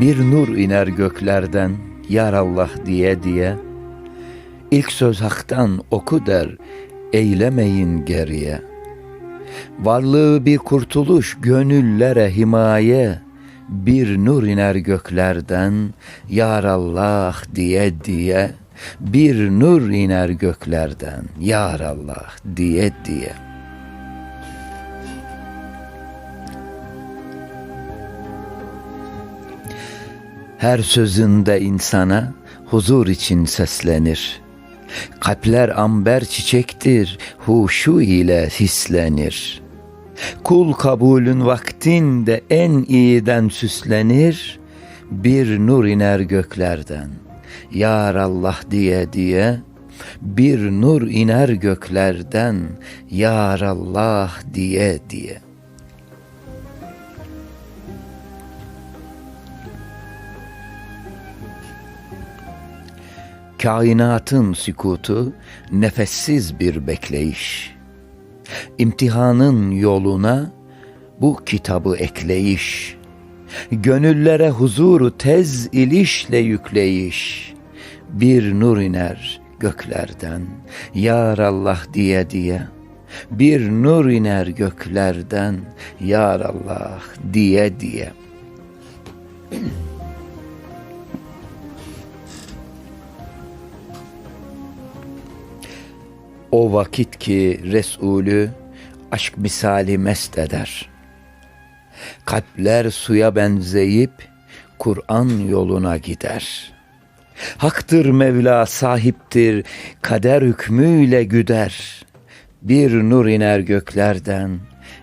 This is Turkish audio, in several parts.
Bir nur iner göklerden Yar Allah diye diye İlk söz haktan oku der Eylemeyin geriye. Varlığı bir kurtuluş Gönüllere himaye Bir nur iner göklerden Yar Allah diye diye Bir nur iner göklerden Yar Allah diye diye Her sözünde insana huzur için seslenir. Kalpler amber çiçektir, huşu ile hislenir. Kul kabulün vaktinde en iyiden süslenir. Bir nur iner göklerden, Yar Allah diye diye. Bir nur iner göklerden, Yar Allah diye diye. Kainatın sükutu nefessiz bir bekleyiş. İmtihanın yoluna bu kitabı ekleyiş. Gönüllere huzuru tez ilişle yükleyiş. Bir nur iner göklerden, Yar Allah diye diye. Bir nur iner göklerden, Yar Allah diye diye. O vakit ki Resulü aşk misali mest eder. Kalpler suya benzeyip Kur'an yoluna gider. Haktır Mevla sahiptir, kader hükmüyle güder. Bir nur iner göklerden,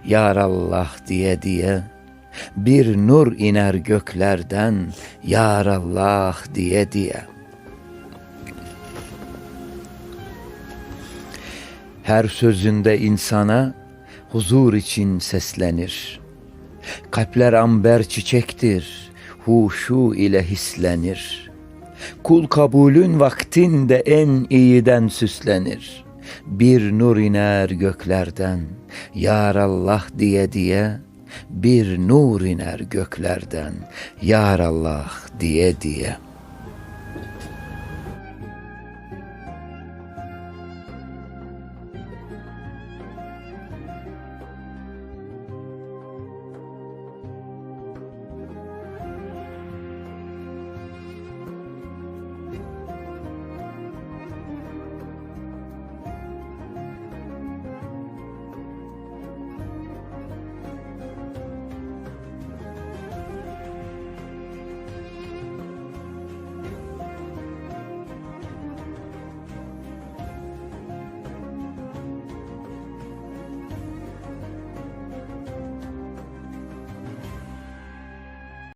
Yar Allah diye diye. Bir nur iner göklerden, Yar Allah diye diye.'' Her sözünde insana huzur için seslenir. Kalpler amber çiçektir, huşu ile hislenir. Kul kabulün vaktinde en iyiden süslenir. Bir nur iner göklerden, Yar Allah diye diye. Bir nur iner göklerden, Yar Allah diye diye.''